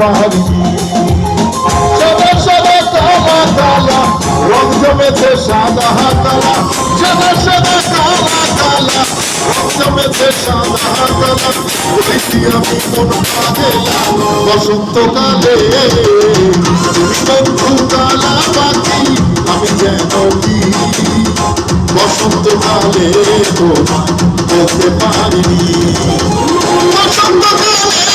পারি সাদা সাদা কালা কালা রং জমেছে সাদা কালা সাদা সাদা কালা কালা রং জমেছে সাদা আমি কোন কাজে বসন্তকালে তুমি কালা পাখি আমি যেন কি? বসন্তকালে তোমায় বলতে পারিনি। বসন্তকালে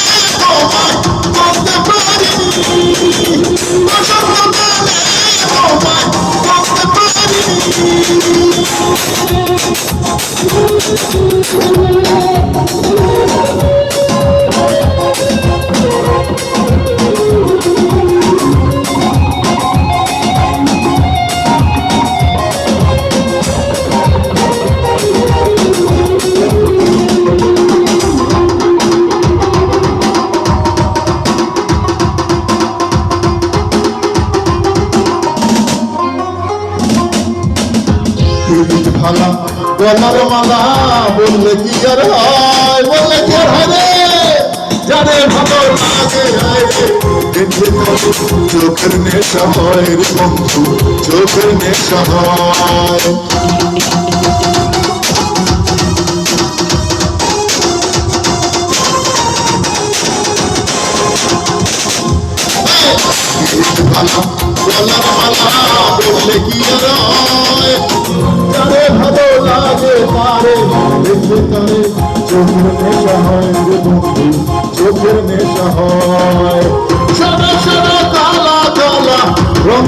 পারিনি পিঠ ভালা গলার মালা বললে কি আর হয়? বললে কি আর হয় রে? জানে ভালো লাগে চোখের নেশা হয় রে বন্ধু, চোখের নেশা হয়। ভালা রে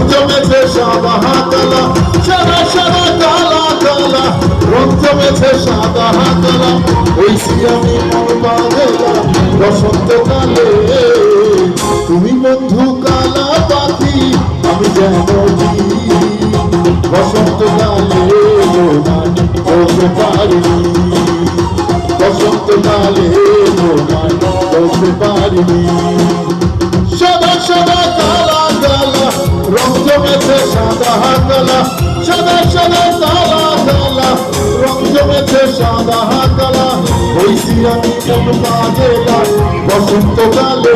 জমেছে সাদা কালা সাদা সাদা কালা কালা রং জমেছে সাদা কালা ওই আমি মন বসন্তকালে তুমি বন্ধু কালা কি বসন্তকালে তোমায় বলতে পারিনি বসন্তকালে তোমায় বলতে পারিনি সাদা সাদা কালা কালা রং জমেছে সাদা কালা সাদা সাদা কালা কালা রং জমেছে সাদা কালা হইছি আমি কোন কাজেলা বসন্তকালে